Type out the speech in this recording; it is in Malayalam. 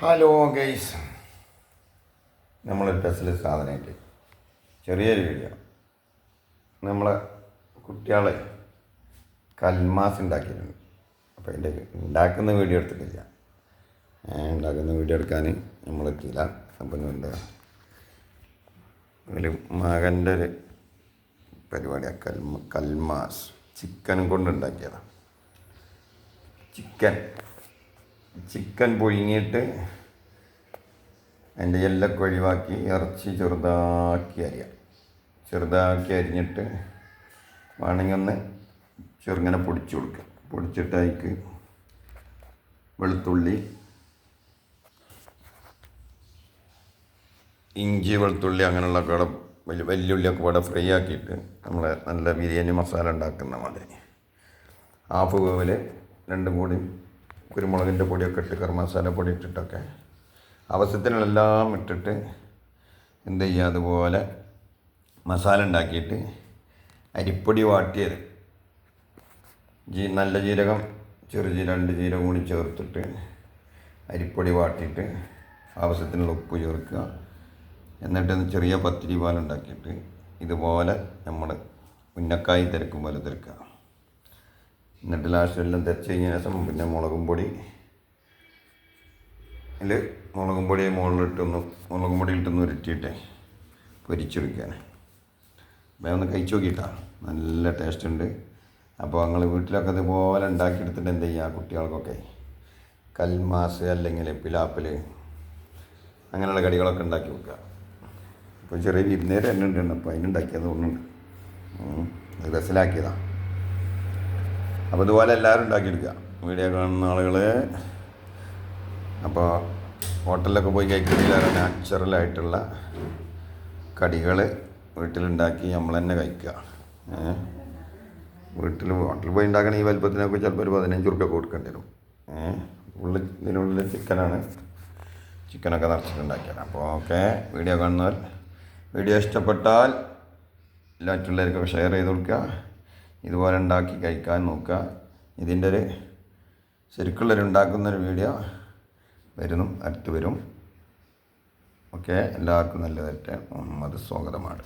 ഹലോ ഗൈസ് നമ്മളൊരു ടെസ്റ്റിൽ സാധനമായിട്ട് ചെറിയൊരു വീഡിയോ നമ്മളെ കുട്ടികളെ കൽമാസ് ഉണ്ടാക്കിയിട്ടുണ്ട്. അപ്പോൾ അതിന്റെ ഉണ്ടാക്കുന്ന വീഡിയോ എടുത്തിട്ടില്ല. ഉണ്ടാക്കുന്ന വീഡിയോ എടുക്കാൻ നമ്മളെത്തിയില്ല എന്താ? ഒരു മകന്റെ ഒരു പരിപാടിയാണ് കൽമ കൽമാസ്. ചിക്കൻ കൊണ്ട് ഉണ്ടാക്കിയതാണ് ചിക്കൻ. ചിക്കൻ പുഴുങ്ങിയിട്ട് അതിന്റെ എല്ലൊക്കെ ഒഴിവാക്കി ഇറച്ചി ചെറുതാക്കി അരിയാം. ചെറുതാക്കി അരിഞ്ഞിട്ട് വേണമെങ്കിൽ ഒന്ന് ചെറുങ്ങനെ പൊടിച്ചു കൊടുക്കുക പൊടിച്ചിട്ട് അതിക്ക് വെളുത്തുള്ളി ഇഞ്ചി വെളുത്തുള്ളി അങ്ങനെയുള്ള കട വലിയ വെല്ലുള്ളിയൊക്കെ കൂടെ ഫ്രൈ ആക്കിയിട്ട് നമ്മൾ നല്ല ബിരിയാണി മസാല ഉണ്ടാക്കുന്ന മാതിരി. ഹാഫ് വേവിൽ രണ്ടും കൂടി കുരുമുളകിന്റെ പൊടിയൊക്കെ ഇട്ട് കർമ്മസാല മസാല പൊടി ഇട്ടിട്ടൊക്കെ ആവശ്യത്തിനുള്ളെല്ലാം ഇട്ടിട്ട് എന്ത് ചെയ്യുക? അതുപോലെ മസാല ഉണ്ടാക്കിയിട്ട് അരിപ്പൊടി വാട്ടിയത്. ജീ നല്ല ജീരകം ചെറുജീരകം രണ്ട് ജീരകം കൂടി ചേർത്തിട്ട് അരിപ്പൊടി വാട്ടിയിട്ട് ആവശ്യത്തിനുള്ള ഉപ്പ് ചേർക്കുക. എന്നിട്ട് ചെറിയ പത്തിരി പാലുണ്ടാക്കിയിട്ട് ഇതുപോലെ നമ്മൾ ഉന്നക്കായി തിരക്കും പോലെ തിരക്കുക. എന്നിട്ട് ലാസ്റ്റ് എല്ലാം തെച്ച് കഴിഞ്ഞ ശേഷം പിന്നെ മുളകും പൊടി. ഇതിൽ മുളകും പൊടി മുകളിലിട്ടൊന്ന് മുളകും പൊടി ഇട്ടൊന്ന് ഉരുട്ടിയിട്ട് പൊരിച്ചെടുക്കാൻ അപ്പം ഒന്ന് കഴിച്ചു നോക്കിയിട്ടാ. നല്ല ടേസ്റ്റ് ഉണ്ട്. അപ്പോൾ ഞങ്ങൾ വീട്ടിലൊക്കെ ഇതുപോലെ ഉണ്ടാക്കിയെടുത്തിട്ട് എന്ത് ചെയ്യുക കുട്ടികൾക്കൊക്കെ? കൽമാസ് അല്ലെങ്കിൽ പിലാപ്പിൽ അങ്ങനെയുള്ള കടികളൊക്കെ ഉണ്ടാക്കി വെക്കുക. ഇപ്പോൾ ചെറിയ വിരുന്നേരം തന്നെ ഉണ്ട്. അപ്പോൾ അതിനുണ്ടാക്കിയത് അത് രസലാക്കിയതാണ് അപ്പോൾ ഇതുപോലെ എല്ലാവരും ഉണ്ടാക്കിയെടുക്കുക. വീഡിയോ കാണുന്ന ആളുകൾ അപ്പോൾ ഹോട്ടലിലൊക്കെ പോയി കഴിക്കുന്നതിലേറെ നാച്ചുറലായിട്ടുള്ള കടികൾ വീട്ടിലുണ്ടാക്കി നമ്മൾ തന്നെ കഴിക്കുക. വീട്ടിൽ ഹോട്ടലിൽ പോയി ഉണ്ടാക്കണ ഈ വലുപ്പത്തിനൊക്കെ ചിലപ്പോൾ ഒരു പതിനഞ്ച് റുപ്യ കൊടുക്കേണ്ടി വരും. ഉള്ളിൽ ഇതിനുള്ളിൽ ചിക്കനാണ്. ചിക്കനൊക്കെ നിറച്ചിട്ടുണ്ടാക്കിയത് അപ്പോൾ ഓക്കെ വീഡിയോ കാണുന്നവർ വീഡിയോ ഇഷ്ടപ്പെട്ടാൽ മറ്റുള്ളവർക്കൊക്കെ ഷെയർ ചെയ്ത് കൊടുക്കുക. ഇതുപോലെ ഉണ്ടാക്കി കഴിക്കാൻ നോക്കുക. ഇതിന്റെ ഒരു ശരിക്കുള്ളൊരു ഉണ്ടാക്കുന്നൊരു വീഡിയോ വരുന്നു അടുത്ത് വരും. ഓക്കെ എല്ലാവർക്കും നല്ലതായിട്ട് മുഹമ്മദ് സ്വാഗതമാണ്.